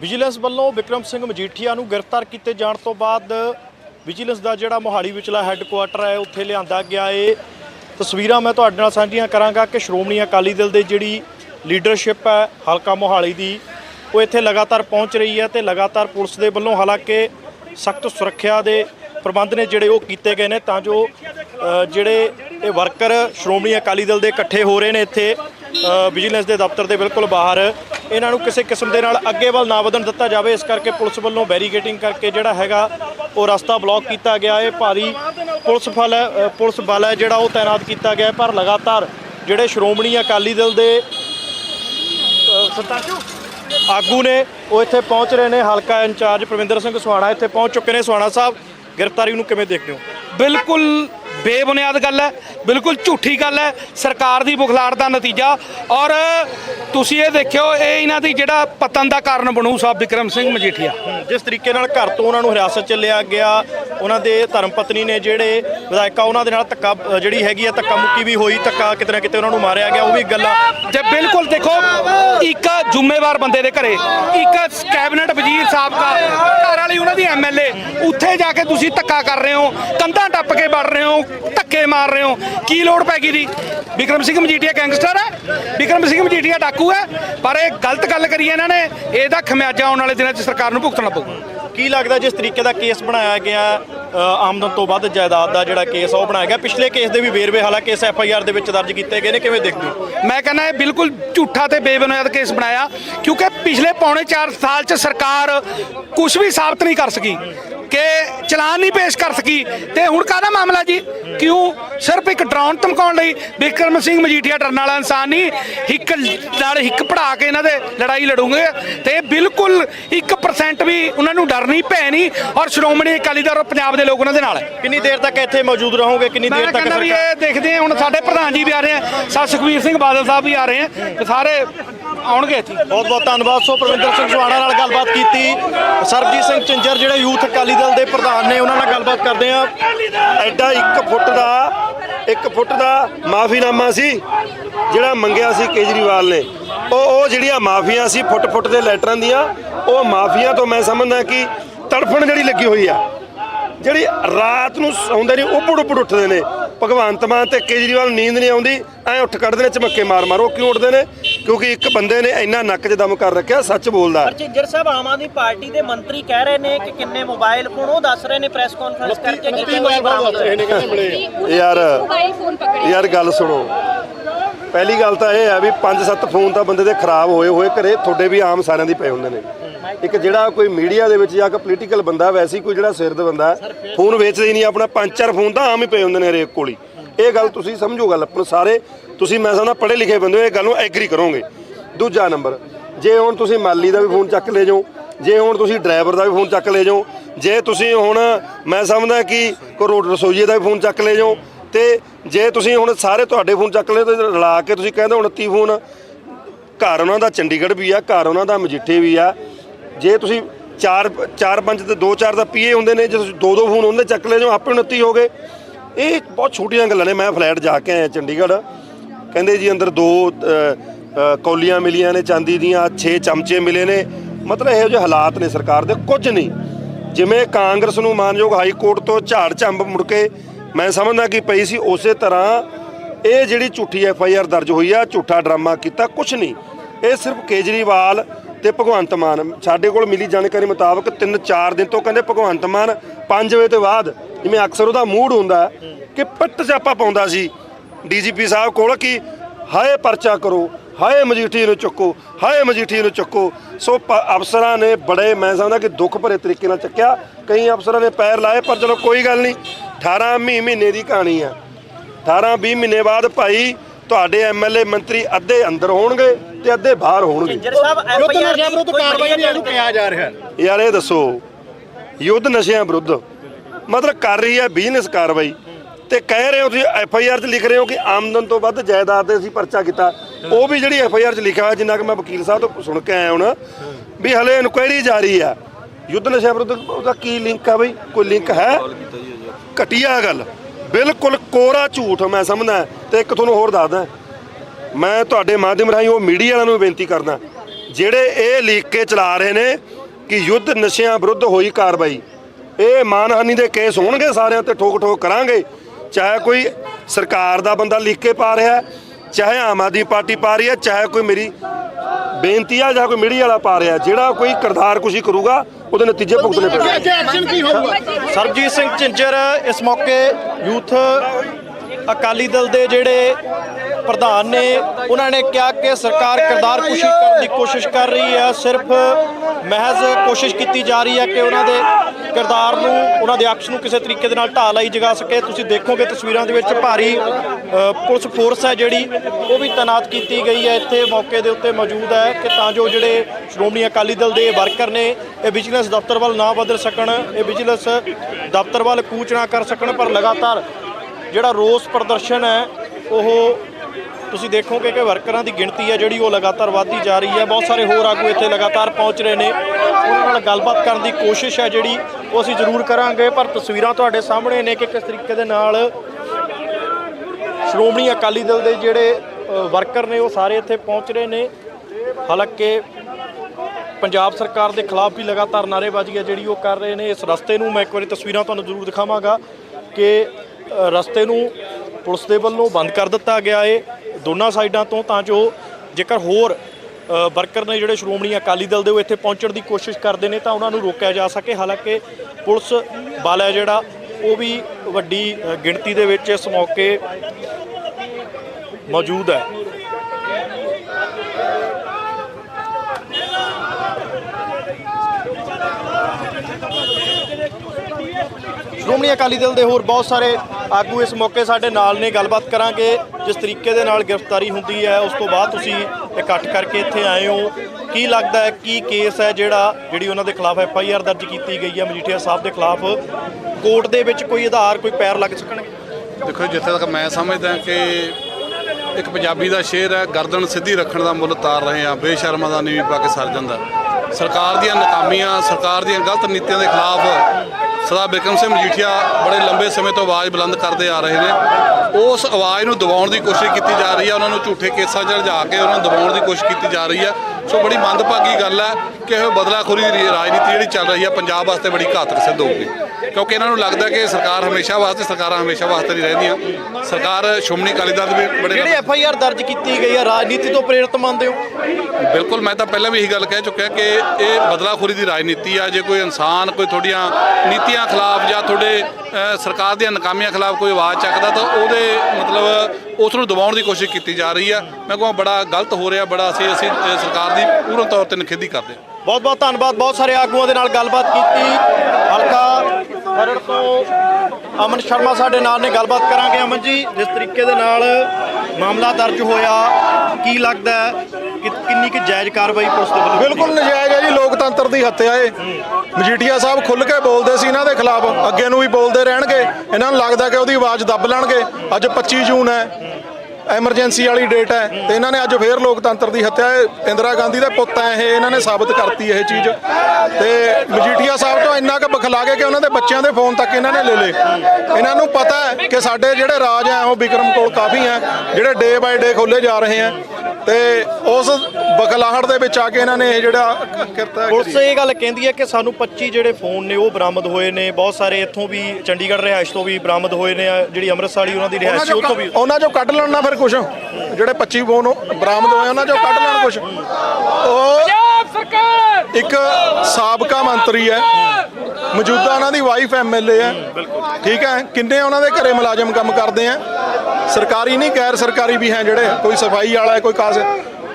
Vigilance ਵੱਲੋਂ ਵਿਕਰਮ ਸਿੰਘ ਮਜੀਠੀਆ ਨੂੰ ਗ੍ਰਿਫਤਾਰ ਕੀਤੇ ਜਾਣ ਤੋਂ ਬਾਅਦ ਵਿਜੀਲੈਂਸ ਦਾ ਜਿਹੜਾ ਮੋਹਾਲੀ ਵਿਚਲਾ ਹੈੱਡਕੁਆਟਰ ਹੈ, ਉੱਥੇ ਲਿਆਂਦਾ ਗਿਆ ਏ। ਤਸਵੀਰਾਂ ਮੈਂ ਤੁਹਾਡੇ ਨਾਲ ਸਾਂਝੀਆਂ ਕਰਾਂਗਾ ਕਿ ਸ਼੍ਰੋਮਣੀ ਅਕਾਲੀ ਦਲ ਦੇ ਜਿਹੜੀ ਲੀਡਰਸ਼ਿਪ ਹੈ, ਹਲਕਾ ਮੋਹਾਲੀ ਦੀ, ਉਹ ਇੱਥੇ ਲਗਾਤਾਰ ਪਹੁੰਚ ਰਹੀ ਹੈ ਤੇ ਲਗਾਤਾਰ ਪੁਲਿਸ ਦੇ ਵੱਲੋਂ ਹਾਲਾਂਕਿ ਸਖਤ ਸੁਰੱਖਿਆ ਦੇ ਪ੍ਰਬੰਧ ਨੇ ਜਿਹੜੇ ਉਹ ਕੀਤੇ ਗਏ ਨੇ, ਤਾਂ ਜੋ ਜਿਹੜੇ ਇਹ ਵਰਕਰ ਸ਼੍ਰੋਮਣੀ ਅਕਾਲੀ ਦਲ ਦੇ ਇਕੱਠੇ ਹੋ ਰਹੇ ਨੇ ਇੱਥੇ ਵਿਜੀਲੈਂਸ ਦੇ ਦਫ਼ਤਰ ਦੇ ਬਿਲਕੁਲ ਬਾਹਰ। ਇਹਨਾਂ ਨੂੰ ਕਿਸੇ ਕਿਸਮ ਦੇ ਨਾਲ ਅੱਗੇ ਵੱਲ ਨਾ ਵਧਣ ਦਿੱਤਾ ਜਾਵੇ। ਇਸ ਕਰਕੇ ਪੁਲਿਸ ਵੱਲੋਂ ਬੈਰੀਕੇਟਿੰਗ ਕਰਕੇ ਜਿਹੜਾ ਹੈਗਾ, ਉਹ ਰਸਤਾ ਬਲੌਕ ਕੀਤਾ ਗਿਆ। ਹੈ ਭਾਰੀ ਪੁਲਿਸ ਫਲ ਹੈ ਪੁਲਿਸ ਬਲ ਹੈ ਜਿਹੜਾ ਉਹ ਤਾਇਨਾਤ ਕੀਤਾ ਗਿਆ ਪਰ ਲਗਾਤਾਰ ਜਿਹੜੇ ਸ਼੍ਰੋਮਣੀ ਅਕਾਲੀ ਦਲ ਦੇ ਆਗੂ ਨੇ, ਉਹ ਇੱਥੇ ਪਹੁੰਚ ਰਹੇ ਨੇ। ਹਲਕਾ ਇੰਚਾਰਜ ਪ੍ਰਵਿੰਦਰ ਸਿੰਘ ਸੁਹਾਣਾ ਇੱਥੇ ਪਹੁੰਚ ਚੁੱਕੇ ਨੇ। ਸੁਹਾਣਾ ਸਾਹਿਬ, ਗ੍ਰਿਫਤਾਰੀ ਨੂੰ ਕਿਵੇਂ ਦੇਖਦੇ ਹੋ? ਬਿਲਕੁਲ ਬੇਬੁਨਿਆਦ ਗੱਲ ਹੈ ਬਿਲਕੁਲ ਝੂਠੀ ਗੱਲ ਹੈ ਸਰਕਾਰ ਦੀ ਬੁਖਲਾੜ ਦਾ ਨਤੀਜਾ। ਔਰ ਤੁਸੀਂ ਇਹ ਦੇਖਿਓ ਇਹ ਇਹਨਾਂ ਦੀ ਜਿਹੜਾ ਪਤਨ ਦਾ ਕਾਰਨ ਬਣੂ ਸਾਹਿਬ ਵਿਕਰਮ ਸਿੰਘ ਮਜੀਠੀਆ। ਜਿਸ ਤਰੀਕੇ ਨਾਲ ਘਰ ਤੋਂ ਉਹਨਾਂ ਨੂੰ ਹਿਰਾਸਤ 'ਚ ਲਿਆ ਗਿਆ ਉਹਨਾਂ ਦੇ ਧਰਮ ਪਤਨੀ ਨੇ ਜਿਹੜੇ ਵਿਧਾਇਕਾ ਉਹਨਾਂ ਦੇ ਨਾਲ ਧੱਕਾ ਜਿਹੜੀ ਹੈਗੀ ਆ ਧੱਕਾ ਮੁੱਕੀ ਵੀ ਹੋਈ ਧੱਕਾ ਕਿਤੇ ਨਾ ਕਿਤੇ ਉਹਨਾਂ ਨੂੰ ਮਾਰਿਆ ਗਿਆ ਉਹ ਵੀ ਗੱਲਾਂ ਜੇ ਬਿਲਕੁਲ ਦੇਖੋ ਇੱਕ ਜ਼ਿੰਮੇਵਾਰ ਬੰਦੇ ਦੇ ਘਰੇ ਇੱਕ ਕੈਬਨਿਟ ਵਜ਼ੀਰ ਸਾਹਿਬ ਦਾ ਘਰ ਵਾਲੀ ਉਹਨਾਂ ਦੀ ਐਮਐਲਏ ਉੱਥੇ ਜਾ ਕੇ ਤੁਸੀਂ ਧੱਕਾ ਕਰ ਰਹੇ ਹੋ ਕੰਧਾਂ ਟੱਪ ਕੇ ਵੜ ਰਹੇ ਹੋ ਧੱਕੇ ਮਾਰ ਰਹੇ ਹੋ। ਕੀ ਲੋੜ ਪੈ ਗਈ ਦੀ ਵਿਕਰਮ ਸਿੰਘ ਮਜੀਠੀਆ ਗੈਂਗਸਟਰ ਹੈ। ਵਿਕਰਮ ਸਿੰਘ ਮਜੀਠੀਆ ਡਾਕੂ ਹੈ। ਪਰ ਇਹ ਗਲਤ ਗੱਲ ਕਰੀ ਇਹਨਾਂ ਨੇ। ਇਹਦਾ ਖਮਿਆਜਾ ਆਉਣ ਵਾਲੇ ਦਿਨਾਂ 'ਚ ਸਰਕਾਰ ਨੂੰ ਭੁਗਤਣਾ ਪਊਗਾ। ਕੀ ਲੱਗਦਾ ਜਿਸ ਤਰੀਕੇ ਦਾ ਕੇਸ ਬਣਾਇਆ ਗਿਆ ਆਮਦਨ ਤੋਂ ਵੱਧ ਜਾਇਦਾਦ ਦਾ ਜਿਹੜਾ ਕੇਸ ਉਹ ਬਣਾਇਆ ਗਿਆ? ਪਿਛਲੇ ਕੇਸ ਦੇ ਵੀ ਵੇਰਵੇ ਹਾਲਾਂਕਿ ਇਸ ਐਫ ਆਈ ਆਰ ਦੇ ਵਿੱਚ ਦਰਜ ਕੀਤੇ ਗਏ ਨੇ। ਕਿਵੇਂ ਦੇਖਦੇ ਹੋ? ਮੈਂ ਕਹਿੰਦਾ ਇਹ ਬਿਲਕੁਲ ਝੂਠਾ ਤੇ ਬੇਬੁਨਿਆਦ ਕੇਸ ਬਣਾਇਆ। ਕਿਉਂਕਿ ਪਿਛਲੇ ਪੌਣੇ 4 ਸਾਲ ਚ ਸਰਕਾਰ ਕੁਝ ਵੀ ਸਾਬਤ ਨਹੀਂ ਕਰ ਸਕੀ। ਕਿ ਚਲਾਨ ਨਹੀਂ ਪੇਸ਼ ਕਰ ਸਕੀ। ਤੇ ਹੁਣ ਕਾਹਦਾ ਮਾਮਲਾ ਜੀ? ਕਿਉਂ? ਸਿਰਫ ਇੱਕ ਡਰਾਉਣ ਧਮਕਾਉਣ ਲਈ ਬਿਕਰਮ ਸਿੰਘ ਮਜੀਠੀਆ ਡਰਨ ਵਾਲਾ ਇਨਸਾਨ ਨਹੀਂ ਹਿੱਕ ਨਾਲ ਹਿੱਕ ਪੜਾ ਕੇ ਇਹਨਾਂ ਦੇ ਲੜਾਈ ਲੜੂਗੇ। ਤੇ ਬਿਲਕੁਲ 1% ਵੀ ਉਹਨਾਂ ਨੂੰ ਡਰ ਨਹੀਂ ਭੈ ਨਹੀਂ। ਔਰ ਸ਼੍ਰੋਮਣੀ ਅਕਾਲੀ ਦਲ ਔਰ ਪੰਜਾਬ ਦੇ ਲੋਕ ਉਹਨਾਂ ਦੇ ਨਾਲ ਕਿੰਨੀ ਦੇਰ ਤੱਕ ਇੱਥੇ ਮੌਜੂਦ ਰਹੋਗੇ? ਕਿੰਨੀ ਦੇਰ ਤੱਕ ਵੀ ਇਹ ਦੇਖਦੇ ਹਾਂ। ਹੁਣ ਸਾਡੇ ਪ੍ਰਧਾਨ ਜੀ ਵੀ ਆ ਰਹੇ ਆ। ਸਾ ਸੁਖਵੀਰ ਸਿੰਘ ਬਾਦਲ ਸਾਹਿਬ ਵੀ ਆ ਰਹੇ ਆ। ਸਾਰੇ ਆਉਣਗੇ ਇੱਥੇ? ਬਹੁਤ ਬਹੁਤ ਧੰਨਵਾਦ। ਸੋ ਪ੍ਰਵਿੰਦਰ ਸਿੰਘ ਸੁਹਾਣਾ ਨਾਲ ਗੱਲਬਾਤ ਕੀਤੀ। ਸਰਬਜੀਤ ਸਿੰਘ ਚਿੰਜਰ ਜਿਹੜੇ ਯੂਥ ਅਕਾਲੀ ਦਲ ਦੇ ਪ੍ਰਧਾਨ ਨੇ, ਉਹਨਾਂ ਨਾਲ ਗੱਲਬਾਤ ਕਰਦੇ ਆ ਐਡਾ 1 ਫੁੱਟ ਦਾ 1 ਫੁੱਟ ਦਾ ਮਾਫੀਨਾਮਾ ਸੀ, ਜਿਹੜਾ ਮੰਗਿਆ ਸੀ ਕੇਜਰੀਵਾਲ ਨੇ। ਉਹ ਉਹ ਜਿਹੜੀਆਂ ਮਾਫੀਆਂ ਸੀ ਫੁੱਟ ਫੁੱਟ ਦੇ ਲੈਟਰਾਂ ਦੀਆਂ, ਉਹ ਮਾਫੀਆਂ ਤੋਂ ਮੈਂ ਸਮਝਦਾ ਕਿ ਤੜਫਣ ਜਿਹੜੀ ਲੱਗੀ ਹੋਈ ਆ, ਜਿਹੜੀ ਰਾਤ ਨੂੰ ਸੌਂਦੇ ਨੇ ਉੱਪੜ ਉੱਪੜ ਉੱਠਦੇ ਨੇ। ਭਗਵੰਤ ਮਾਨ ਤੇ ਕੇਜਰੀਵਾਲ ਨੀਂਦ ਨਹੀਂ ਆਉਂਦੀ ਐ ਉੱਠ ਕੱਢਦੇ ਨੇ ਚਮੱਕੇ ਮਾਰ ਮਾਰ ਉਹ ਕਿਉਂ ਉੱਠਦੇ ਨੇ? ਕਿਉਂਕਿ ਇੱਕ ਬੰਦੇ ਨੇ ਇੰਨਾ ਨੱਕ 'ਚ ਦਮ ਕਰ ਰੱਖਿਆ ਸੱਚ ਬੋਲਦਾ। ਪਰ ਝਿੰਜਰ ਸਾਹਿਬ ਆਮ ਆਦਮੀ ਪਾਰਟੀ ਦੇ ਮੰਤਰੀ ਕਹਿ ਰਹੇ ਨੇ ਕਿ ਕਿੰਨੇ ਮੋਬਾਈਲ ਫੋਨ ਉਹ ਦੱਸ ਰਹੇ ਨੇ ਪ੍ਰੈਸ ਕਾਨਫਰੰਸ ਕਰਕੇ ਕਿ ਕਿੰਨੇ ਬਰਾਮਦ ਹੋਏ ਯਾਰ ਯਾਰ ਗੱਲ ਸੁਣੋ। ਪਹਿਲੀ ਗੱਲ ਤਾਂ ਇਹ ਹੈ ਵੀ 5-7 ਫੋਨ ਤਾਂ ਬੰਦੇ ਦੇ ਖਰਾਬ ਹੋਏ ਹੋਏ ਘਰੇ ਤੁਹਾਡੇ ਵੀ ਆਮ ਸਾਰਿਆਂ ਦੀ ਪਏ ਹੁੰਦੇ ਨੇ। ਇੱਕ ਜਿਹੜਾ ਕੋਈ ਮੀਡੀਆ ਦੇ ਵਿੱਚ ਜਾਂ ਕੋਈ ਪੋਲੀਟੀਕਲ ਬੰਦਾ, ਵੈਸੇ ਕੋਈ ਜਿਹੜਾ ਸਿਰ ਦਾ ਬੰਦਾ ਫੋਨ ਵੇਚਦਾ ਹੀ ਨਹੀਂ, ਆਪਣਾ ਪੰਜ ਚਾਰ ਫੋਨ ਤਾਂ ਆਮ ਹੀ ਪਏ ਹੁੰਦੇ ਨੇ ਹਰੇਕ ਕੋਲ ਹੀ। ਇਹ ਗੱਲ ਤੁਸੀਂ ਸਮਝੋ ਗੱਲ ਆਪਾਂ ਸਾਰੇ ਤੁਸੀਂ ਮੈਂ ਸਮਝਦਾ ਪੜ੍ਹੇ ਲਿਖੇ ਬੰਦੇ ਹੋ, ਇਹ ਗੱਲ ਨੂੰ ਐਗਰੀ ਕਰੋਗੇ। ਦੂਜਾ ਨੰਬਰ, ਜੇ ਹੁਣ ਤੁਸੀਂ ਮਾਲੀ ਦਾ ਵੀ ਫੋਨ ਚੱਕ ਲੈ ਜਾਓ, ਜੇ ਹੁਣ ਤੁਸੀਂ ਡਰਾਈਵਰ ਦਾ ਵੀ ਫੋਨ ਚੱਕ ਲੈ ਜਾਓ, ਜੇ ਤੁਸੀਂ ਹੁਣ ਮੈਂ ਸਮਝਦਾ ਕਿ ਕੋਈ ਰੋਡ ਰਸੋਈਏ ਦਾ ਵੀ ਫੋਨ ਚੱਕ ਲੈ ਜਾਓ, ਤੇ ਜੇ ਤੁਸੀਂ ਹੁਣ ਸਾਰੇ ਤੁਹਾਡੇ ਫੋਨ ਚੱਕ ਲਏ, ਤੇ ਰਲਾ ਕੇ ਤੁਸੀਂ ਕਹਿੰਦੇ 29 ਫੋਨ, ਘਰ ਉਹਨਾਂ ਦਾ ਚੰਡੀਗੜ੍ਹ ਵੀ ਆ, ਘਰ ਉਹਨਾਂ ਦਾ ਮਜੀਠੇ ਵੀ ਆ ਜੇ ਤੁਸੀਂ ਚਾਰ ਚਾਰ ਪੰਜ ਤੇ ਦੋ, ਚਾਰ ਦਾ ਪੀਏ ਹੁੰਦੇ ਨੇ, ਜੇ ਤੁਸੀਂ ਦੋ ਦੋ ਫੋਨ ਉਹਦੇ ਚੱਕ ਲੈ ਜਾਓ ਆਪੇ 29 ਹੋ ਗਏ। ਇਹ ਬਹੁਤ ਛੋਟੀਆਂ ਗੱਲਾਂ ਨੇ, ਮੈਂ ਫਲੈਟ ਜਾ ਕੇ ਆਇਆ ਚੰਡੀਗੜ੍ਹ। ਕਹਿੰਦੇ ਜੀ ਅੰਦਰ ਦੋ ਕੌਲੀਆਂ ਮਿਲੀਆਂ ਨੇ, ਚਾਂਦੀ ਦੀਆਂ 6 ਚਮਚੇ ਮਿਲੇ ਨੇ। ਮਤਲਬ ਇਹੋ ਜਿਹੇ ਹਾਲਾਤ ਨੇ ਸਰਕਾਰ ਦੇ, ਕੁਝ ਨਹੀਂ। ਜਿਵੇਂ ਕਾਂਗਰਸ ਨੂੰ ਮਾਨਯੋਗ ਹਾਈ ਕੋਰਟ ਤੋਂ ਝਾੜ ਝੰਬ ਮੁੜ ਕੇ ਮੈਂ ਸਮਝਦਾ ਕਿ ਪਈ ਸੀ, ਉਸੇ ਤਰ੍ਹਾਂ ਇਹ ਜਿਹੜੀ ਝੂਠੀ ਐਫ ਆਈ ਆਰ ਦਰਜ ਹੋਈ ਆ, ਝੂਠਾ ਡਰਾਮਾ ਕੀਤਾ, ਕੁਝ ਨਹੀਂ। ਇਹ ਸਿਰਫ ਕੇਜਰੀਵਾਲ ਤੇ ਭਗਵੰਤ ਮਾਨ। ਸਾਡੇ ਕੋਲ ਮਿਲੀ ਜਾਣਕਾਰੀ ਮੁਤਾਬਕ 3-4 ਦਿਨ ਤੋਂ ਕਹਿੰਦੇ ਭਗਵੰਤ ਮਾਨ 5 ਵਜੇ ਤੋਂ ਬਾਅਦ ਜਿਵੇਂ ਅਕਸਰ ਉਹਦਾ ਮੂਡ ਹੁੰਦਾ ਹੈ ਕਿ ਪੱਟ ਚਾਪਾ ਪਾਉਂਦਾ ਸੀ ਡੀਜੀਪੀ ਸਾਹਿਬ ਕੋਲ ਕਿ ਹਾਏ ਪਰਚਾ ਕਰੋ, ਹਾਏ ਮਜੀਠੀ ਨੂੰ ਚੁੱਕੋ, ਹਾਏ ਮਜੀਠੀ ਨੂੰ ਚੁੱਕੋ। ਸੋ ਪ- ਅਫਸਰਾਂ ਨੇ ਬੜੇ ਮੈਂ ਸਮਝਦਾ ਕਿ ਦੁੱਖ ਭਰੇ ਤਰੀਕੇ ਨਾਲ ਚੱਕਿਆ। ਕਈ ਅਫਸਰਾਂ ਨੇ ਪੈਰ ਲਾਏ, ਪਰ ਚਲੋ ਕੋਈ ਗੱਲ ਨਹੀਂ। 18 ਮਹੀ- ਮਹੀਨੇ ਦੀ ਕਹਾਣੀ ਆ 18 20 ਮਹੀਨੇ ਬਾਅਦ ਭਾਈ ਤੁਹਾਡੇ ਐਮਐਲਏ ਮੰਤਰੀ ਅੱਧੇ ਅੰਦਰ ਹੋਣਗੇ ਤੇ ਅੱਧੇ ਬਾਹਰ ਹੋਣਗੇ। ਆਰ ਦੀ ਕੋਈ ਕਾਰਵਾਈ ਨਹੀਂ ਕਿਹਾ ਜਾ ਰਿਹਾ। ਯਾਰ ਇਹ ਦੱਸੋ ਯੁੱਧ ਨਸ਼ਿਆਂ ਵਿਰੁੱਧ ਮਤਲਬ ਕਰ ਰਹੀ ਹੈ ਬਿਜ਼ਨਸ ਕਾਰਵਾਈ ਤੇ ਕਹਿ ਰਹੇ ਹੋ ਤੁਸੀਂ ਐਫ ਆਈ ਆਰ 'ਚ ਲਿਖ ਰਹੇ ਹੋ ਕਿ ਆਮਦਨ ਤੋਂ ਵੱਧ ਜਾਇਦਾਦ ਤੇ ਅਸੀਂ ਪਰਚਾ ਕੀਤਾ। ਉਹ ਵੀ ਜਿਹੜੀ ਐਫ ਆਈ ਆਰ 'ਚ ਲਿਖਿਆ ਹੋਇਆ ਜਿੰਨਾ ਕਿ ਮੈਂ ਵਕੀਲ ਸਾਹਿਬ ਤੋਂ ਸੁਣ ਕੇ ਆਇਆ ਹੁਣ ਵੀ ਹਲੇ ਇਨਕੁਆਇਰੀ ਜਾਰੀ ਆ ਯੁੱਧ ਨਸ਼ਿਆਂ ਵਿਰੁੱਧ ਉਹਦਾ ਕੀ ਲਿੰਕ ਆ ਬਈ? ਕੋਈ ਲਿੰਕ ਹੈ? ਘਟੀਆ ਗੱਲ। ਬਿਲਕੁਲ ਕੋਰਾ ਝੂਠ ਮੈਂ ਸਮਝਦਾ ਤੇ ਇੱਕ ਤੁਹਾਨੂੰ ਹੋਰ ਦੱਸਦਾ ਮੈਂ ਤੁਹਾਡੇ ਮਾਧਿਅਮ ਰਾਹੀਂ ਉਹ ਮੀਡੀਆ ਵਾਲਿਆਂ ਨੂੰ ਬੇਨਤੀ ਕਰਦਾ ਜਿਹੜੇ ਇਹ ਲੀਕ ਕੇ ਚਲਾ ਰਹੇ ਨੇ ਕਿ ਯੁੱਧ ਨਸ਼ਿਆਂ ਵਿਰੁੱਧ ਹੋਈ ਕਾਰਵਾਈ, ਇਹ ਮਾਨਹਾਨੀ ਦੇ ਕੇਸ ਹੋਣਗੇ ਸਾਰਿਆਂ ਤੇ ਠੋਕ ਠੋਕ ਕਰਾਂਗੇ। ਚਾਹੇ ਕੋਈ ਸਰਕਾਰ ਦਾ ਬੰਦਾ ਲਿਖ ਕੇ ਪਾ ਰਿਹਾ ਚਾਹੇ ਆਮ ਆਦਮੀ ਪਾਰਟੀ ਪਾ ਰਹੀ ਹੈ, ਚਾਹੇ ਕੋਈ ਮੇਰੀ ਬੇਨਤੀ ਆ ਜਾਂ ਕੋਈ ਮੀਡੀਆ ਵਾਲਾ ਪਾ ਰਿਹਾ ਜਿਹੜਾ ਕੋਈ ਕਰਦਾਰ ਕੁਸ਼ੀ ਕਰੂਗਾ ਉਹਦੇ ਨਤੀਜੇ ਭੁਗਤਣੇ ਪੈਣਗੇ। ਸਰਬਜੀਤ ਸਿੰਘ ਝਿੰਜਰ ਇਸ ਮੌਕੇ ਯੂਥ ਅਕਾਲੀ ਦਲ ਦੇ ਜਿਹੜੇ ਪ੍ਰਧਾਨ ਨੇ ਉਹਨਾਂ ਨੇ ਕਿਹਾ ਕਿ ਸਰਕਾਰ ਕਿਰਦਾਰ ਕੁਸ਼ੀ ਕਰਨ ਦੀ ਕੋਸ਼ਿਸ਼ ਕਰ ਰਹੀ ਹੈ। ਸਿਰਫ ਮਹਿਜ਼ ਕੋਸ਼ਿਸ਼ ਕੀਤੀ ਜਾ ਰਹੀ ਹੈ ਕਿ ਉਹਨਾਂ ਦੇ ਕਿਰਦਾਰ ਨੂੰ, ਉਹਨਾਂ ਦੇ ਅਕਸ਼ ਨੂੰ ਕਿਸੇ ਤਰੀਕੇ ਦੇ ਨਾਲ ਢਾਹ ਲਾਈ ਜਗਾ ਸਕੇ। ਤੁਸੀਂ ਦੇਖੋਗੇ ਤਸਵੀਰਾਂ ਦੇ ਵਿੱਚ ਭਾਰੀ ਪੁਲਿਸ ਫੋਰਸ ਹੈ ਜਿਹੜੀ, ਉਹ ਵੀ ਤਾਇਨਾਤ ਕੀਤੀ ਗਈ ਹੈ। ਇੱਥੇ ਮੌਕੇ ਦੇ ਉੱਤੇ ਮੌਜੂਦ ਹੈ ਕਿ ਤਾਂ ਜੋ ਜਿਹੜੇ ਸ਼੍ਰੋਮਣੀ ਅਕਾਲੀ ਦਲ ਦੇ ਵਰਕਰ ਨੇ, ਇਹ ਵਿਜੀਲੈਂਸ ਦਫ਼ਤਰ ਵੱਲ ਨਾ ਬਦਲ ਸਕਣ, ਇਹ ਵਿਜੀਲੈਂਸ ਦਫ਼ਤਰ ਵੱਲ ਕੂਚ ਨਾ ਕਰ ਸਕਣ, ਪਰ ਲਗਾਤਾਰ ਜਿਹੜਾ ਰੋਸ ਪ੍ਰਦਰਸ਼ਨ ਹੈ, ਉਹ ਤੁਸੀਂ ਦੇਖੋਗੇ ਕਿ ਵਰਕਰਾਂ ਦੀ ਗਿਣਤੀ ਹੈ ਜਿਹੜੀ ਉਹ ਲਗਾਤਾਰ ਵਧਦੀ ਜਾ ਰਹੀ ਹੈ। ਬਹੁਤ ਸਾਰੇ ਹੋਰ ਆਗੂ ਇੱਥੇ ਲਗਾਤਾਰ ਪਹੁੰਚ ਰਹੇ ਨੇ। ਉਹਨਾਂ ਨਾਲ ਗੱਲਬਾਤ ਕਰਨ ਦੀ ਕੋਸ਼ਿਸ਼ ਹੈ ਜਿਹੜੀ ਉਹ ਅਸੀਂ ਜ਼ਰੂਰ ਕਰਾਂਗੇ। ਪਰ ਤਸਵੀਰਾਂ ਤੁਹਾਡੇ ਸਾਹਮਣੇ ਨੇ ਕਿ ਕਿਸ ਤਰੀਕੇ ਦੇ ਨਾਲ ਸ਼੍ਰੋਮਣੀ ਅਕਾਲੀ ਦਲ ਦੇ ਜਿਹੜੇ ਵਰਕਰ ਨੇ ਉਹ ਸਾਰੇ ਇੱਥੇ ਪਹੁੰਚ ਰਹੇ ਨੇ। ਹਾਲਾਂਕਿ ਪੰਜਾਬ ਸਰਕਾਰ ਦੇ ਖਿਲਾਫ ਵੀ ਲਗਾਤਾਰ ਨਾਅਰੇਬਾਜ਼ੀ ਹੈ ਜਿਹੜੀ ਉਹ ਕਰ ਰਹੇ ਨੇ। ਇਸ ਰਸਤੇ ਨੂੰ ਮੈਂ ਇੱਕ ਵਾਰੀ ਤਸਵੀਰਾਂ ਤੁਹਾਨੂੰ ਜ਼ਰੂਰ ਦਿਖਾਵਾਂਗਾ ਕਿ ਰਸਤੇ ਨੂੰ ਪੁਲਿਸ ਦੇ ਵੱਲੋਂ ਬੰਦ ਕਰ ਦਿੱਤਾ ਗਿਆ ਏ। ਦੋਨਾਂ ਸਾਈਡਾਂ ਤੋਂ ਤਾਂ ਜੋ ਜੇਕਰ ਹੋਰ ਵਰਕਰ ਨੇ ਜਿਹੜੇ ਸ਼੍ਰੋਮਣੀ ਅਕਾਲੀ ਦਲ ਦੇ ਉਹ ਇੱਥੇ ਪਹੁੰਚਣ ਦੀ ਕੋਸ਼ਿਸ਼ ਕਰਦੇ ਨੇ ਤਾਂ ਉਹਨਾਂ ਨੂੰ ਰੋਕਿਆ ਜਾ ਸਕੇ। ਹਾਲਾਂਕਿ ਪੁਲਿਸ ਬਲ ਹੈ ਜਿਹੜਾ, ਉਹ ਵੀ ਵੱਡੀ ਗਿਣਤੀ ਦੇ ਵਿੱਚ ਇਸ ਮੌਕੇ ਮੌਜੂਦ ਹੈ। ਸ਼੍ਰੋਮਣੀ ਅਕਾਲੀ ਦਲ ਦੇ ਹੋਰ ਬਹੁਤ ਸਾਰੇ ਆਗੂ ਇਸ ਮੌਕੇ ਸਾਡੇ ਨਾਲ ਨੇ, ਗੱਲਬਾਤ ਕਰਾਂਗੇ। ਜਿਸ ਤਰੀਕੇ ਦੇ ਨਾਲ ਗ੍ਰਿਫਤਾਰੀ ਹੁੰਦੀ ਹੈ, ਉਸ ਤੋਂ ਬਾਅਦ ਤੁਸੀਂ ਇਕੱਠ ਕਰਕੇ ਇੱਥੇ ਆਏ ਹੋ। ਕੀ ਲੱਗਦਾ ਹੈ, ਕੀ ਕੇਸ ਹੈ ਜਿਹੜਾ, ਜਿਹੜੀ ਉਹਨਾਂ ਦੇ ਖਿਲਾਫ ਐਫ ਆਈ ਆਰ ਦਰਜ ਕੀਤੀ ਗਈ ਹੈ, ਮਜੀਠੀਆ ਸਾਹਿਬ ਦੇ ਖਿਲਾਫ? ਕੋਰਟ ਦੇ ਵਿੱਚ ਕੋਈ ਆਧਾਰ, ਕੋਈ ਪੈਰ ਲੱਗ ਸਕਣਗੇ? ਦੇਖੋ ਜਿੱਥੇ ਤੱਕ ਮੈਂ ਸਮਝਦਾ ਕਿ ਇੱਕ ਪੰਜਾਬੀ ਦਾ ਸ਼ੇਰ ਹੈ, ਗਰਦਨ ਸਿੱਧੀ ਰੱਖਣ ਦਾ ਮੁੱਲ ਤਾਰ ਰਹੇ ਆ ਬੇਸ਼ਰਮਾਂ ਦਾ ਨੀਵੀਂ ਪਾ ਕੇ ਸਰ ਜਾਂਦਾ। ਸਰਕਾਰ ਦੀਆਂ ਨਾਕਾਮੀਆਂ, ਸਰਕਾਰ ਦੀਆਂ ਗਲਤ ਨੀਤੀਆਂ ਦੇ ਖਿਲਾਫ ਸਦਾ ਬਿਕਰਮ ਸਿੰਘ ਮਜੀਠੀਆ ਬੜੇ ਲੰਬੇ ਸਮੇਂ ਤੋਂ ਆਵਾਜ਼ ਬੁਲੰਦ ਕਰਦੇ ਆ ਰਹੇ ਨੇ। ਉਸ ਆਵਾਜ਼ ਨੂੰ ਦਬਾਉਣ ਦੀ ਕੋਸ਼ਿਸ਼ ਕੀਤੀ ਜਾ ਰਹੀ ਹੈ। ਉਹਨਾਂ ਨੂੰ ਝੂਠੇ ਕੇਸਾਂ 'ਚ ਲਿਜਾ ਕੇ ਉਹਨਾਂ ਨੂੰ ਦਬਾਉਣ ਦੀ ਕੋਸ਼ਿਸ਼ ਕੀਤੀ ਜਾ ਰਹੀ ਹੈ। ਸੋ ਬੜੀ ਮੰਦਭਾਗੀ ਗੱਲ ਹੈ ਕਿ ਇਹ ਬਦਲਾਖੋਰੀ ਦੀ ਰਾਜਨੀਤੀ ਜਿਹੜੀ ਚੱਲ ਰਹੀ ਹੈ ਪੰਜਾਬ ਵਾਸਤੇ ਬੜੀ ਘਾਤਕ ਸਿੱਧ ਹੋਊਗੀ। ਕਿਉਂਕਿ ਇਹਨਾਂ ਨੂੰ ਲੱਗਦਾ ਕਿ ਸਰਕਾਰ ਹਮੇਸ਼ਾ ਵਾਸਤੇ ਸਰਕਾਰਾਂ ਹਮੇਸ਼ਾ ਵਾਸਤੇ ਨਹੀਂ ਰਹਿੰਦੀਆਂ। ਸਰਕਾਰ ਸ਼੍ਰੋਮਣੀ ਅਕਾਲੀ ਦਲ ਦੇ ਵੀ ਬੜੇ ਜਿਹੜੀ ਐਫ ਆਈ ਆਰ ਦਰਜ ਕੀਤੀ ਗਈ ਹੈ ਰਾਜਨੀਤੀ ਤੋਂ ਪ੍ਰੇਰਿਤ ਮੰਨਦੇ ਹੋ? ਬਿਲਕੁਲ ਮੈਂ ਤਾਂ ਪਹਿਲਾਂ ਵੀ ਇਹੀ ਗੱਲ ਕਹਿ ਚੁੱਕਿਆ ਕਿ ਇਹ ਬਦਲਾਖੋਰੀ ਦੀ ਰਾਜਨੀਤੀ ਆ। ਜੇ ਕੋਈ ਇਨਸਾਨ ਕੋਈ ਤੁਹਾਡੀਆਂ ਨੀਤੀਆਂ ਖਿਲਾਫ ਜਾਂ ਤੁਹਾਡੇ ਸਰਕਾਰ ਦੀਆਂ ਨਾਕਾਮੀਆਂ ਖਿਲਾਫ ਕੋਈ ਆਵਾਜ਼ ਚੱਕਦਾ ਤਾਂ ਉਹਦੇ ਮਤਲਬ ਉਸ ਨੂੰ ਦਬਾਉਣ ਦੀ ਕੋਸ਼ਿਸ਼ ਕੀਤੀ ਜਾ ਰਹੀ ਆ। ਮੈਂ ਕਹਾਂ ਬੜਾ ਗਲਤ ਹੋ ਰਿਹਾ, ਬੜਾ ਅਸੀਂ ਅਸੀਂ ਸਰਕਾਰ ਦੀ ਪੂਰਨ ਤੌਰ ਤੇ ਨਿਖੇਧੀ ਕਰਦੇ ਹਾਂ। ਬਹੁਤ ਬਹੁਤ ਧੰਨਵਾਦ, ਬਹੁਤ ਸਾਰੇ ਆਗੂਆਂ ਦੇ ਨਾਲ ਗੱਲਬਾਤ ਕੀਤੀ। ਹਲਕਾ ਖਰੜ ਤੋਂ ਅਮਨ ਸ਼ਰਮਾ ਸਾਡੇ ਨਾਲ ਨੇ, ਗੱਲਬਾਤ ਕਰਾਂਗੇ ਅਮਨ ਜੀ। ਜਿਸ ਤਰੀਕੇ ਦੇ ਨਾਲ ਮਾਮਲਾ ਦਰਜ ਹੋਇਆ, ਕੀ ਲੱਗਦਾ ਕਿ ਕਿੰਨੀ ਕੁ ਜਾਇਜ਼ ਕਾਰਵਾਈ ਪੁਲਿਸ ਦੇ ਵੱਲੋਂ ਕੀਤੀ ਬਿਲਕੁਲ ਨਜਾਇਜ਼ ਹੈ ਜੀ ਲੋਕਤੰਤਰ ਦੀ ਹੱਤਿਆ ਏ। ਮਜੀਠੀਆ ਸਾਹਿਬ ਖੁੱਲ ਕੇ ਬੋਲਦੇ ਸੀ ਇਹਨਾਂ ਦੇ ਖਿਲਾਫ ਅੱਗੇ ਨੂੰ ਵੀ ਬੋਲਦੇ ਰਹਿਣਗੇ। ਇਹਨਾਂ ਨੂੰ ਲੱਗਦਾ ਕਿ ਉਹਦੀ ਆਵਾਜ਼ ਦੱਬ ਲੈਣਗੇ। ਅੱਜ 25 ਜੂਨ ਹੈ। ਐਮਰਜੈਂਸੀ ਵਾਲੀ ਡੇਟ ਹੈ ਤੇ ਇਹਨਾਂ ਨੇ ਅੱਜ ਫੇਰ ਲੋਕਤੰਤਰ ਦੀ ਹੱਤਿਆ ਇੰਦਰਾ ਗਾਂਧੀ ਦੇ ਪੁੱਤ ਹੈ ਇਹ ਇਹਨਾਂ ਨੇ ਸਾਬਤ ਕਰਤੀ ਇਹ ਚੀਜ਼। ਤੇ ਮਜੀਠੀਆ ਸਾਹਿਬ ਤੋਂ ਇੰਨਾ ਕੁ ਬਖਲਾ ਕੇ ਕਿ ਉਹਨਾਂ ਦੇ ਬੱਚਿਆਂ ਦੇ ਫੋਨ ਤੱਕ ਇਹਨਾਂ ਨੇ ਲੈ ਲਏ। ਇਹਨਾਂ ਨੂੰ ਪਤਾ ਹੈ ਕਿ ਸਾਡੇ ਜਿਹੜੇ ਰਾਜ ਹੈ ਉਹ ਵਿਕਰਮ ਕੋਲ ਕਾਫੀ ਹੈ ਜਿਹੜੇ ਡੇ ਬਾਏ ਡੇ ਖੋਲੇ ਜਾ ਰਹੇ ਹੈ। ਤੇ ਉਸ ਬਖਲਾਹਟ ਦੇ ਵਿੱਚ ਆ ਕੇ ਇਹਨਾਂ ਨੇ ਇਹ ਜਿਹੜਾ ਕਿਰਤਾ ਪੁਲਿਸ ਇਹ ਗੱਲ ਕਹਿੰਦੀ ਹੈ ਕਿ ਸਾਨੂੰ 25 ਜਿਹੜੇ ਫੋਨ ਨੇ ਉਹ ਬਰਾਮਦ ਹੋਏ ਨੇ। ਬਹੁਤ ਸਾਰੇ ਇੱਥੋਂ ਵੀ ਚੰਡੀਗੜ੍ਹ ਰਿਹਾਇਸ਼ ਤੋਂ ਵੀ ਬਰਾਮਦ ਹੋਏ ਨੇ। ਜਿਹੜੀ ਅੰਮ੍ਰਿਤਸਰ ਵਾਲੀ ਉਹਨਾਂ ਦੀ ਰਿਹਾਇਸ਼ ਉੱਥੋਂ ਵੀ ਉਹਨਾਂ ਚੋਂ ਕੱਢ ਲੈਣ ਫਿਰ ਕੁਝ ਜਿਹੜੇ 25 ਫੋਨ ਉਹ ਬਰਾਮਦ ਹੋਏ ਉਹਨਾਂ ਚੋਂ ਕੱਢ ਲੈਣ ਕੁਝ ਉਹ ਇੱਕ ਸਾਬਕਾ ਮੰਤਰੀ ਹੈ। ਮੌਜੂਦਾ ਉਹਨਾਂ ਦੀ ਵਾਈਫ ਐਮਐਲਏ ਹੈ। ਠੀਕ ਹੈ। ਕਿੰਨੇ ਉਹਨਾਂ ਦੇ ਘਰੇ ਮੁਲਾਜ਼ਮ ਕੰਮ ਕਰਦੇ ਆ। ਸਰਕਾਰੀ ਨਹੀਂ ਗੈਰ ਸਰਕਾਰੀ ਵੀ ਹੈ ਜਿਹੜੇ। ਕੋਈ ਸਫ਼ਾਈ ਵਾਲਾ ਹੈ ਕੋਈ ਕਾਸ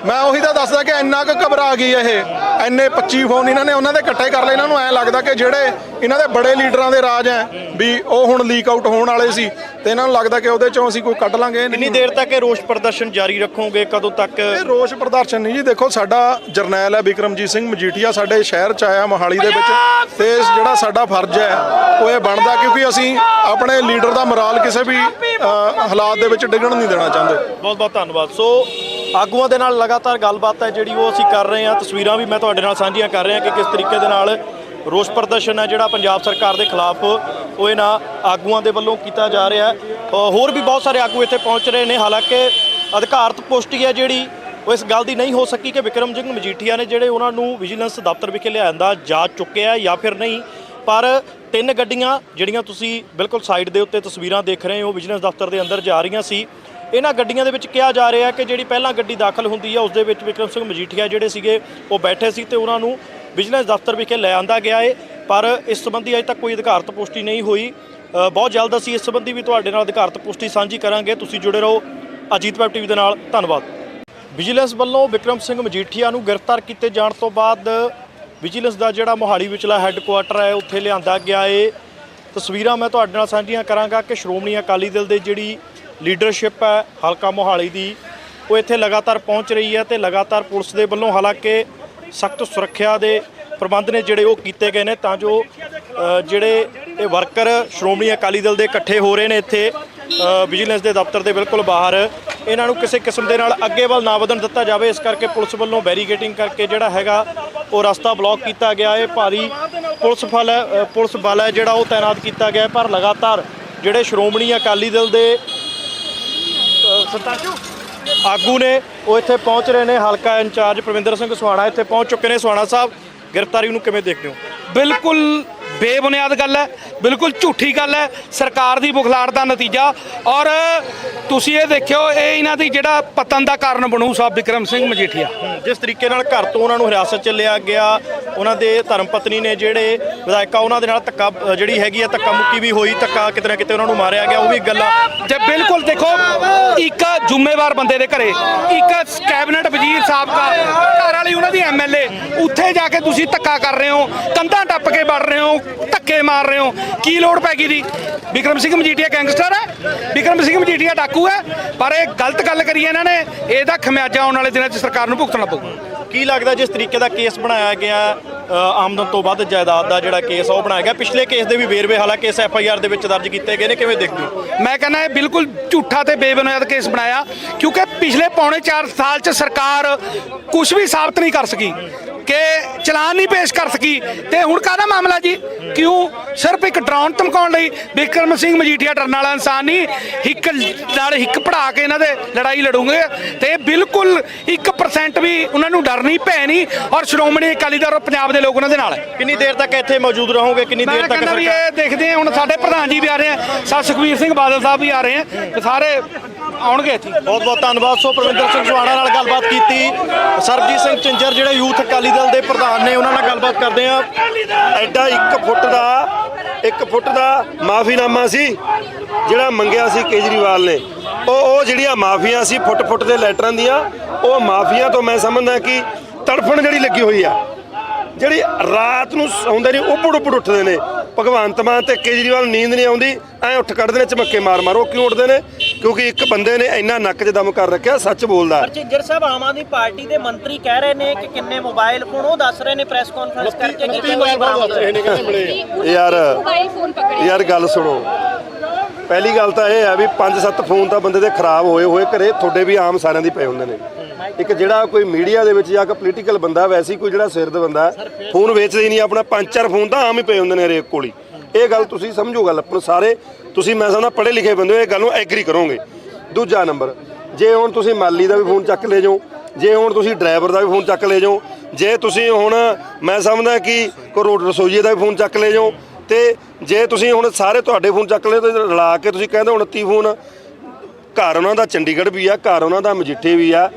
ਮੈਂ ਉਹੀ ਤਾਂ ਦੱਸਦਾ ਕਿ ਇੰਨਾ ਕੁ ਘਬਰਾ ਗਈ ਇਹ। ਇੰਨੇ 25 ਫੋਨ ਇਹਨਾਂ ਨੇ ਉਹਨਾਂ ਦੇ ਇਕੱਠੇ ਕਰ ਲਏ। ਇਹਨਾਂ ਨੂੰ ਐ ਲੱਗਦਾ ਕਿ ਜਿਹੜੇ ਇਹਨਾਂ ਦੇ ਬੜੇ ਲੀਡਰਾਂ ਦੇ ਰਾਜ ਹੈ ਵੀ ਉਹ ਹੁਣ ਲੀਕ ਆਊਟ ਹੋਣ ਵਾਲੇ ਸੀ। ਤੇ ਇਹਨਾਂ ਨੂੰ ਲੱਗਦਾ ਕਿ ਉਹਦੇ ਚੋਂ ਅਸੀਂ ਕੋਈ ਕੱਢ ਲਾਂਗੇ। ਕਿੰਨੀ ਦੇਰ ਤੱਕ ਇਹ ਰੋਸ ਪ੍ਰਦਰਸ਼ਨ ਜਾਰੀ ਰੱਖੋਗੇ? ਕਦੋਂ ਤੱਕ? ਇਹ ਰੋਸ ਪ੍ਰਦਰਸ਼ਨ ਨਹੀਂ ਜੀ। ਦੇਖੋ ਸਾਡਾ ਜਰਨੈਲ ਹੈ ਵਿਕਰਮਜੀਤ ਸਿੰਘ ਮਜੀਠੀਆ ਸਾਡੇ ਸ਼ਹਿਰ ਚ ਆਇਆ ਮੋਹਾਲੀ ਦੇ ਵਿੱਚ। ਤੇ ਜਿਹੜਾ ਸਾਡਾ ਫਰਜ਼ ਹੈ ਉਹ ਇਹ ਬਣਦਾ ਕਿਉਂਕਿ ਅਸੀਂ ਆਪਣੇ ਲੀਡਰ ਦਾ ਮੋਰਾਲ ਕਿਸੇ ਵੀ ਹਾਲਾਤ ਦੇ ਵਿੱਚ ਡਿੱਗਣ ਨਹੀਂ ਦੇਣਾ ਚਾਹੁੰਦੇ। ਬਹੁਤ ਬਹੁਤ ਧੰਨਵਾਦ। ਸੋ ਆਗੂਆਂ ਦੇ ਨਾਲ ਲਗਾਤਾਰ ਗੱਲਬਾਤ ਹੈ ਜਿਹੜੀ ਉਹ ਅਸੀਂ ਕਰ ਰਹੇ ਹਾਂ। ਤਸਵੀਰਾਂ ਵੀ ਮੈਂ ਤੁਹਾਡੇ ਨਾਲ ਸਾਂਝੀਆਂ ਕਰ ਰਿਹਾ ਕਿ ਕਿਸ ਤਰੀਕੇ ਦੇ ਨਾਲ ਰੋਸ ਪ੍ਰਦਰਸ਼ਨ ਹੈ ਜਿਹੜਾ ਪੰਜਾਬ ਸਰਕਾਰ ਦੇ ਖਿਲਾਫ ਉਹ ਇਹਨਾਂ ਆਗੂਆਂ ਦੇ ਵੱਲੋਂ ਕੀਤਾ ਜਾ ਰਿਹਾ ਹੈ। ਹੋਰ ਵੀ ਬਹੁਤ ਸਾਰੇ ਆਗੂ ਇੱਥੇ ਪਹੁੰਚ ਰਹੇ ਨੇ। ਹਾਲਾਂਕਿ ਅਧਿਕਾਰਤ ਪੁਸ਼ਟੀ ਹੈ ਜਿਹੜੀ ਉਹ ਇਸ ਗੱਲ ਦੀ ਨਹੀਂ ਹੋ ਸਕੀ ਕਿ ਵਿਕਰਮ ਸਿੰਘ ਮਜੀਠੀਆ ਨੇ ਜਿਹੜੇ ਉਹਨਾਂ ਨੂੰ ਵਿਜੀਲੈਂਸ ਦਫ਼ਤਰ ਵਿਖੇ ਲਿਆਂਦਾ ਜਾ ਚੁੱਕਿਆ ਜਾਂ ਫਿਰ ਨਹੀਂ। ਪਰ ਤਿੰਨ ਗੱਡੀਆਂ ਜਿਹੜੀਆਂ ਤੁਸੀਂ ਬਿਲਕੁਲ ਸਾਈਡ ਦੇ ਉੱਤੇ ਤਸਵੀਰਾਂ ਦੇਖ ਰਹੇ ਹੋ, ਵਿਜੀਲੈਂਸ ਦਫ਼ਤਰ ਦੇ ਅੰਦਰ ਜਾ ਰਹੀਆਂ ਸੀ ਇਹਨਾਂ ਗੱਡੀਆਂ ਦੇ ਵਿੱਚ ਕਿਹਾ ਜਾ ਰਿਹਾ ਕਿ ਜਿਹੜੀ ਪਹਿਲਾਂ ਗੱਡੀ ਦਾਖਲ ਹੁੰਦੀ ਹੈ, ਉਸ ਦੇ ਵਿੱਚ ਵਿਕਰਮ ਸਿੰਘ ਮਜੀਠੀਆ ਜਿਹੜੇ ਸੀਗੇ, ਉਹ ਬੈਠੇ ਸੀ ਤੇ ਉਹਨਾਂ ਨੂੰ ਵਿਜੀਲੈਂਸ ਦਫ਼ਤਰ ਵਿਖੇ ਲੈ ਆਂਦਾ ਗਿਆ ਏ। ਪਰ ਇਸ ਸੰਬੰਧੀ ਅਜੇ ਤੱਕ ਕੋਈ ਅਧਿਕਾਰਤ ਪੁਸ਼ਟੀ ਨਹੀਂ ਹੋਈ। ਬਹੁਤ ਜਲਦ ਅਸੀਂ ਇਸ ਸੰਬੰਧੀ ਵੀ ਤੁਹਾਡੇ ਨਾਲ ਅਧਿਕਾਰਤ ਪੁਸ਼ਟੀ ਸਾਂਝੀ ਕਰਾਂਗੇ। ਤੁਸੀਂ ਜੁੜੇ ਰਹੋ ਅਜੀਤ ਵੈਬ ਟੀਵੀ ਦੇ ਨਾਲ। ਧੰਨਵਾਦ। ਵਿਜੀਲੈਂਸ ਵੱਲੋਂ ਵਿਕਰਮ ਸਿੰਘ ਮਜੀਠੀਆ ਨੂੰ ਗ੍ਰਿਫਤਾਰ ਕੀਤੇ ਜਾਣ ਤੋਂ ਬਾਅਦ ਵਿਜੀਲੈਂਸ ਦਾ ਜਿਹੜਾ ਮੋਹਾਲੀ ਵਿਚਲਾ ਹੈੱਡਕੁਆਟਰ ਹੈ, ਉੱਥੇ ਲਿਆਂਦਾ ਗਿਆ ਏ। ਤਸਵੀਰਾਂ ਮੈਂ ਤੁਹਾਡੇ ਨਾਲ ਸਾਂਝੀਆਂ ਕਰਾਂਗਾ ਕਿ ਸ਼੍ਰੋਮਣੀ ਅਕਾਲੀ ਦਲ ਦੇ ਜਿਹੜੀ ਲੀਡਰਸ਼ਿਪ ਹੈ, ਹਲਕਾ ਮੋਹਾਲੀ ਦੀ। ਉਹ ਇੱਥੇ ਲਗਾਤਾਰ ਪਹੁੰਚ ਰਹੀ ਹੈ ਤੇ ਲਗਾਤਾਰ ਪੁਲਿਸ ਦੇ ਵੱਲੋਂ ਹਾਲਾਂਕਿ ਸਖਤ ਸੁਰੱਖਿਆ ਦੇ ਪ੍ਰਬੰਧ ਨੇ ਜਿਹੜੇ ਉਹ ਕੀਤੇ ਗਏ ਨੇ, ਤਾਂ ਜੋ ਜਿਹੜੇ ਇਹ ਵਰਕਰ ਸ਼੍ਰੋਮਣੀ ਅਕਾਲੀ ਦਲ ਦੇ ਇਕੱਠੇ ਹੋ ਰਹੇ ਨੇ ਇੱਥੇ ਵਿਜੀਲੈਂਸ ਦੇ ਦਫ਼ਤਰ ਦੇ ਬਿਲਕੁਲ ਬਾਹਰ, ਇਹਨਾਂ ਨੂੰ ਕਿਸੇ ਕਿਸਮ ਦੇ ਨਾਲ ਅੱਗੇ ਵੱਲ ਨਾ ਵਧਣ ਦਿੱਤਾ ਜਾਵੇ। ਇਸ ਕਰਕੇ ਪੁਲਿਸ ਵੱਲੋਂ ਬੈਰੀਕੇਟਿੰਗ ਕਰਕੇ ਜਿਹੜਾ ਹੈਗਾ, ਉਹ ਰਸਤਾ ਬਲੌਕ ਕੀਤਾ ਗਿਆ। ਹੈ ਭਾਰੀ ਪੁਲਿਸ ਫਲ ਪੁਲਿਸ ਬਲ ਹੈ ਜਿਹੜਾ ਉਹ ਤਾਇਨਾਤ ਕੀਤਾ ਗਿਆ ਪਰ ਲਗਾਤਾਰ ਜਿਹੜੇ ਸ਼੍ਰੋਮਣੀ ਅਕਾਲੀ ਦਲ ਦੇ ਆਗੂ ਨੇ ਉਹ ਇੱਥੇ ਪਹੁੰਚ ਰਹੇ ਨੇ, ਹਲਕਾ ਇੰਚਾਰਜ ਪ੍ਰਵਿੰਦਰ ਸਿੰਘ ਸੁਹਾਣਾ ਇੱਥੇ ਪਹੁੰਚ ਚੁੱਕੇ ਨੇ। ਸੁਹਾਣਾ ਸਾਹਿਬ, ਗ੍ਰਿਫਤਾਰੀ ਨੂੰ ਕਿਵੇਂ ਦੇਖਦੇ ਹੋ? ਬਿਲਕੁਲ ਬੇਬੁਨਿਆਦ ਗੱਲ ਹੈ ਬਿਲਕੁਲ ਝੂਠੀ ਗੱਲ ਹੈ ਸਰਕਾਰ ਦੀ ਬੁਖਲਾੜ ਦਾ ਨਤੀਜਾ। ਔਰ ਤੁਸੀਂ ਇਹ ਦੇਖਿਓ ਇਹ ਇਹਨਾਂ ਦੀ ਜਿਹੜਾ ਪਤਨ ਦਾ ਕਾਰਨ ਬਣੂ ਸਾਹਿਬ ਵਿਕਰਮ ਸਿੰਘ ਮਜੀਠੀਆ। ਜਿਸ ਤਰੀਕੇ ਨਾਲ ਘਰ ਤੋਂ ਉਹਨਾਂ ਨੂੰ ਹਿਰਾਸਤ 'ਚ ਲਿਆ ਗਿਆ ਉਹਨਾਂ ਦੇ ਧਰਮ ਪਤਨੀ ਨੇ ਜਿਹੜੇ ਵਿਧਾਇਕਾ ਉਹਨਾਂ ਦੇ ਨਾਲ ਧੱਕਾ ਜਿਹੜੀ ਹੈਗੀ ਆ ਧੱਕਾ ਮੁੱਕੀ ਵੀ ਹੋਈ ਧੱਕਾ ਕਿਤੇ ਨਾ ਕਿਤੇ ਉਹਨਾਂ ਨੂੰ ਮਾਰਿਆ ਗਿਆ ਉਹ ਵੀ ਗੱਲਾਂ ਜੇ ਬਿਲਕੁਲ ਦੇਖੋ ਇੱਕ ਜ਼ਿੰਮੇਵਾਰ ਬੰਦੇ ਦੇ ਘਰੇ ਇੱਕ ਕੈਬਨਿਟ ਵਜ਼ੀਰ ਸਾਹਿਬ ਦਾ ਘਰ ਵਾਲੀ ਉਹਨਾਂ ਦੀ ਐਮਐਲਏ ਉੱਥੇ ਜਾ ਕੇ ਤੁਸੀਂ ਧੱਕਾ ਕਰ ਰਹੇ ਹੋ ਕੰਧਾਂ ਟੱਪ ਕੇ ਵੜ ਰਹੇ ਹੋ ਧੱਕੇ ਮਾਰ ਰਹੇ ਹੋ। ਕੀ ਲੋੜ ਪੈ ਗਈ ਦੀ? ਵਿਕਰਮ ਸਿੰਘ ਮਜੀਠੀਆ ਗੈਂਗਸਟਰ ਹੈ। ਵਿਕਰਮ ਸਿੰਘ ਮਜੀਠੀਆ ਡਾਕੂ ਹੈ। ਪਰ ਇਹ ਗਲਤ ਗੱਲ ਕਰੀ ਇਹਨਾਂ ਨੇ। ਇਹਦਾ ਖਮਿਆਜਾ ਆਉਣ ਵਾਲੇ ਦਿਨਾਂ 'ਚ ਸਰਕਾਰ ਨੂੰ ਭੁਗਤਣਾ ਪਊਗਾ। ਕੀ ਲੱਗਦਾ ਜਿਸ ਤਰੀਕੇ ਦਾ ਕੇਸ ਬਣਾਇਆ ਗਿਆ ਆਮਦਨ ਤੋਂ ਵੱਧ ਜਾਇਦਾਦ ਦਾ ਜਿਹੜਾ ਕੇਸ ਉਹ ਬਣਾਇਆ ਗਿਆ? ਪਿਛਲੇ ਕੇਸ ਦੇ ਵੀ ਵੇਰਵੇ ਹਾਲਾਂਕਿ ਇਸ ਐਫ ਆਈ ਆਰ ਦੇ ਵਿੱਚ ਦਰਜ ਕੀਤੇ ਗਏ ਨੇ। ਕਿਵੇਂ ਦੇਖਦੇ ਹੋ? ਮੈਂ ਕਹਿੰਦਾ ਇਹ ਬਿਲਕੁਲ ਝੂਠਾ ਤੇ ਬੇਬੁਨਿਆਦ ਕੇਸ ਬਣਾਇਆ। ਕਿਉਂਕਿ ਪਿਛਲੇ ਪੌਣੇ 4 ਸਾਲ ਚ ਸਰਕਾਰ ਕੁਝ ਵੀ ਸਾਬਤ ਨਹੀਂ ਕਰ ਸਕੀ। ਕਿ ਚਲਾਨ ਨਹੀਂ ਪੇਸ਼ ਕਰ ਸਕੀ। ਤੇ ਹੁਣ ਕਾਹਦਾ ਮਾਮਲਾ ਜੀ? ਕਿਉਂ? ਸਿਰਫ ਇੱਕ ਡਰਾਉਣ ਧਮਕਾਉਣ ਲਈ ਬਿਕਰਮ ਸਿੰਘ ਮਜੀਠੀਆ ਡਰਨ ਵਾਲਾ ਇਨਸਾਨ ਨਹੀਂ ਹਿੱਕ ਨਾਲ ਹਿੱਕ ਪੜਾ ਕੇ ਇਹਨਾਂ ਦੇ ਲੜਾਈ ਲੜੂਗੇ। ਤੇ ਬਿਲਕੁਲ 1% ਵੀ ਉਹਨਾਂ ਨੂੰ ਡਰ ਨਹੀਂ ਭੈ ਨਹੀਂ। ਔਰ ਸ਼੍ਰੋਮਣੀ ਅਕਾਲੀ ਦਲ ਔਰ ਪੰਜਾਬ ਦੇ ਲੋਕ ਉਹਨਾਂ ਦੇ ਨਾਲ ਕਿੰਨੀ ਦੇਰ ਤੱਕ ਇੱਥੇ ਮੌਜੂਦ ਰਹੋਗੇ? ਕਿੰਨੀ ਦੇਰ ਤੱਕ ਵੀ ਇਹ ਦੇਖਦੇ ਹਾਂ। ਹੁਣ ਸਾਡੇ ਪ੍ਰਧਾਨ ਜੀ ਵੀ ਆ ਰਹੇ ਆ। ਸਾ ਸੁਖਵੀਰ ਸਿੰਘ ਬਾਦਲ ਸਾਹਿਬ ਵੀ ਆ ਰਹੇ ਆ ਸਾਰੇ ਆਉਣਗੇ ਇੱਥੇ। ਬਹੁਤ ਬਹੁਤ ਧੰਨਵਾਦ। ਸੋ ਪ੍ਰਵਿੰਦਰ ਸਿੰਘ ਸੁਹਾਣਾ ਨਾਲ ਗੱਲਬਾਤ ਕੀਤੀ। ਸਰਬਜੀਤ ਸਿੰਘ ਚਿੰਜਰ ਜਿਹੜੇ ਯੂਥ ਅਕਾਲੀ ਦਲ ਦੇ ਪ੍ਰਧਾਨ ਨੇ ਉਹਨਾਂ ਨਾਲ ਗੱਲਬਾਤ ਕਰਦੇ ਆ ਐਡਾ 1 ਫੁੱਟ ਦਾ 1 ਫੁੱਟ ਦਾ ਮਾਫੀਨਾਮਾ ਸੀ, ਜਿਹੜਾ ਮੰਗਿਆ ਸੀ ਕੇਜਰੀਵਾਲ ਨੇ। ਉਹ ਉਹ ਜਿਹੜੀਆਂ ਮਾਫੀਆਂ ਸੀ ਫੁੱਟ ਫੁੱਟ ਦੇ ਲੈਟਰਾਂ ਦੀਆਂ, ਉਹ ਮਾਫੀਆਂ ਤੋਂ ਮੈਂ ਸਮਝਦਾ ਕਿ ਤੜਫਣ ਜਿਹੜੀ ਲੱਗੀ ਹੋਈ ਆ, ਜਿਹੜੀ ਰਾਤ ਨੂੰ ਸੌਂਦੇ ਨੇ ਉੱਪੜ ਉੱਪੜ ਉੱਠਦੇ ਨੇ। ਭਗਵੰਤ ਮਾਨ ਤੇ ਕੇਜਰੀਵਾਲ ਨੀਂਦ ਨਹੀਂ ਆਉਂਦੀ ਐ ਉੱਠ ਕੱਢਦੇ ਨੇ ਚਮੱਕੇ ਮਾਰ ਮਾਰ ਉਹ ਕਿਉਂ ਉੱਠਦੇ ਨੇ? ਕਿਉਂਕਿ ਇੱਕ ਬੰਦੇ ਨੇ ਇੰਨਾ ਨੱਕ 'ਚ ਦਮ ਕਰ ਰੱਖਿਆ ਸੱਚ ਬੋਲਦਾ। ਪਰ ਝਿੰਜਰ ਸਾਹਿਬ ਆਮ ਆਦਮੀ ਪਾਰਟੀ ਦੇ ਮੰਤਰੀ ਕਹਿ ਰਹੇ ਨੇ ਕਿ ਕਿੰਨੇ ਮੋਬਾਈਲ ਫੋਨ ਉਹ ਦੱਸ ਰਹੇ ਨੇ ਪ੍ਰੈਸ ਕਾਨਫਰੰਸ ਕਰਕੇ ਕਿ ਕਿੰਨੇ ਬਰਾਮਦ ਹੋਏ। ਯਾਰ ਯਾਰ ਗੱਲ ਸੁਣੋ। ਪਹਿਲੀ ਗੱਲ ਤਾਂ ਇਹ ਹੈ ਵੀ 5-7 ਫੋਨ ਤਾਂ ਬੰਦੇ ਦੇ ਖਰਾਬ ਹੋਏ ਹੋਏ ਘਰੇ ਤੁਹਾਡੇ ਵੀ ਆਮ ਸਾਰਿਆਂ ਦੀ ਪਏ ਹੁੰਦੇ ਨੇ। ਇੱਕ ਜਿਹੜਾ ਕੋਈ ਮੀਡੀਆ ਦੇ ਵਿੱਚ ਜਾਂ ਕੋਈ ਪੋਲੀਟੀਕਲ ਬੰਦਾ, ਵੈਸੇ ਕੋਈ ਜਿਹੜਾ ਸਿਰ ਦਾ ਬੰਦਾ ਫੋਨ ਵੇਚਦਾ ਹੀ ਨਹੀਂ, ਆਪਣਾ ਪੰਜ ਚਾਰ ਫੋਨ ਤਾਂ ਆਮ ਹੀ ਪਏ ਹੁੰਦੇ ਨੇ ਹਰੇਕ ਕੋਲ ਹੀ। ਇਹ ਗੱਲ ਤੁਸੀਂ ਸਮਝੋ ਗੱਲ ਆਪਾਂ ਸਾਰੇ ਤੁਸੀਂ ਮੈਂ ਸਮਝਦਾ ਪੜ੍ਹੇ ਲਿਖੇ ਬੰਦੇ ਹੋ, ਇਹ ਗੱਲ ਨੂੰ ਐਗਰੀ ਕਰੋਗੇ। ਦੂਜਾ ਨੰਬਰ, ਜੇ ਹੁਣ ਤੁਸੀਂ ਮਾਲੀ ਦਾ ਵੀ ਫੋਨ ਚੱਕ ਲੈ ਜਾਓ, ਜੇ ਹੁਣ ਤੁਸੀਂ ਡਰਾਈਵਰ ਦਾ ਵੀ ਫੋਨ ਚੱਕ ਲੈ ਜਾਓ, ਜੇ ਤੁਸੀਂ ਹੁਣ ਮੈਂ ਸਮਝਦਾ ਕਿ ਕੋਈ ਰੋਡ ਰਸੋਈਏ ਦਾ ਵੀ ਫੋਨ ਚੱਕ ਲੈ ਜਾਓ, ਤੇ ਜੇ ਤੁਸੀਂ ਹੁਣ ਸਾਰੇ ਤੁਹਾਡੇ ਫੋਨ ਚੱਕ ਲਏ, ਤੇ ਰਲਾ ਕੇ ਤੁਸੀਂ ਕਹਿੰਦੇ 29 ਫੋਨ, ਘਰ ਉਹਨਾਂ ਦਾ ਚੰਡੀਗੜ੍ਹ ਵੀ ਆ, ਘਰ ਉਹਨਾਂ ਦਾ ਮਜੀਠੇ ਵੀ ਆ